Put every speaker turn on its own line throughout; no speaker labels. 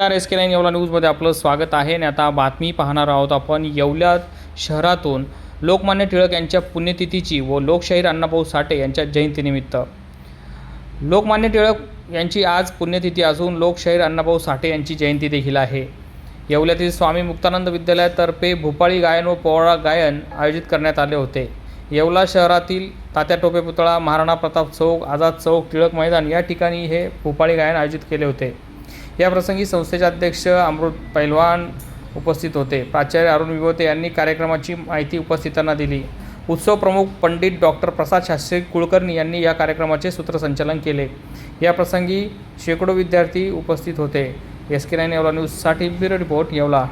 नमस्कार एस के नाईन येवला न्यूजमध्ये आपलं स्वागत आहे. आणि आता बातमी पाहणार आहोत आपण. येवल्या शहरातून लोकमान्य टिळक यांच्या पुण्यतिथीची व लोकशाहीर अण्णाभाऊ साठे यांच्या जयंतीनिमित्त. लोकमान्य टिळक यांची आज पुण्यतिथी असून लोकशाहीर अण्णाभाऊ साठे यांची जयंती देखील आहे. येवल्यातील स्वामी मुक्तानंद विद्यालयातर्फे भोपाळी गायन व पोवाळा गायन आयोजित करण्यात आले होते. येवला शहरातील तात्या टोपे पुतळा महाराणा प्रताप चौक आझाद चौक टिळक मैदान या ठिकाणी हे भोपाळी गायन आयोजित केले होते. या प्रसंगी संस्थेचे अध्यक्ष अमृत पैलवान उपस्थित होते. प्राचार्य अरुण विभोते यांनी कार्यक्रमाची माहिती उपस्थितांना दिली. उत्सव प्रमुख पंडित डॉक्टर प्रसाद शास्त्री कुलकर्णी यांनी या कार्यक्रमाचे सूत्रसंचालन केले. या प्रसंगी शेकडो विद्यार्थी उपस्थित होते. एस के नाईन येवला न्यूजसाठी ब्युरो रिपोर्ट येवला.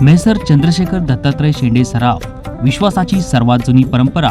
मेसर चंद्रशेखर दत्तात्रय शेंडे सराव. विश्वासाची सर्वात जुनी परंपरा.